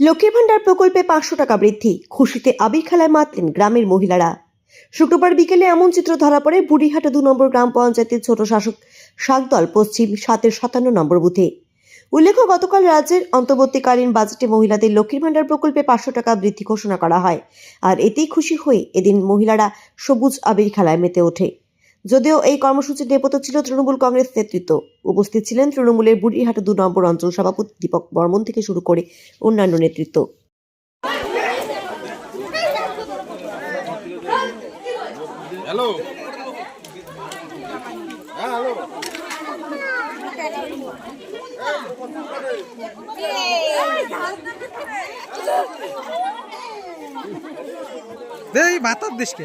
লক্ষ্মীর ভাণ্ডার প্রকল্পে পাঁচশো টাকা বৃদ্ধি। খুশিতে আবির খেলায় মাতলেন গ্রামের মহিলারা। শুক্রবার বিকেলে এমন চিত্র ধরা পড়ে বুড়িহাটা দু নম্বর গ্রাম পঞ্চায়েতের ছোট শাসক শাকদল পশ্চিম সাতের সাতান্ন নম্বর বুথে। উল্লেখ্য, গতকাল রাজ্যের অন্তর্বর্তীকালীন বাজেটে মহিলাদের লক্ষ্মীর ভাণ্ডার প্রকল্পে পাঁচশো টাকা বৃদ্ধি ঘোষণা করা হয়। আর এতেই খুশি হয়ে এদিন মহিলারা সবুজ আবির খেলায় মেতে ওঠে। যদিও এই কর্মসূচির নেপথ্য ছিল তৃণমূল কংগ্রেস নেতৃত্ব। উপস্থিত ছিলেন তৃণমূলের বুড়িহাটা দু নম্বর অঞ্চল সভাপতি দীপক বর্মন থেকে শুরু করে অন্যান্য নেতৃত্ব। হ্যালো। হ্যাঁ এই ভাতার দেশকে।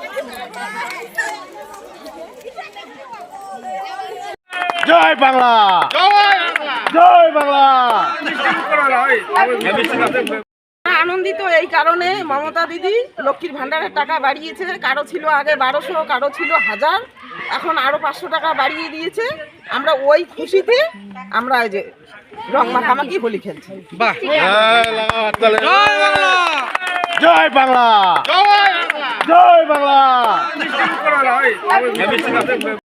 জয় বাংলা। জয় বাংলা। আনন্দিত এই কারণে মমতা দিদি লক্ষ্মীর ভান্ডারের টাকা বাড়িয়েছে। কারও ছিল আগে বারোশো কারও ছিল হাজার। এখন আরও পাঁচশো টাকা বাড়িয়ে দিয়েছে। আমরা ওই খুশিতে আমরা এই যে রং মাখামাখি হোলি খেলছি। বাহ। জয় লাগা হাততালি। জয় বাংলা। জয় বাংলা। জয় বাংলা।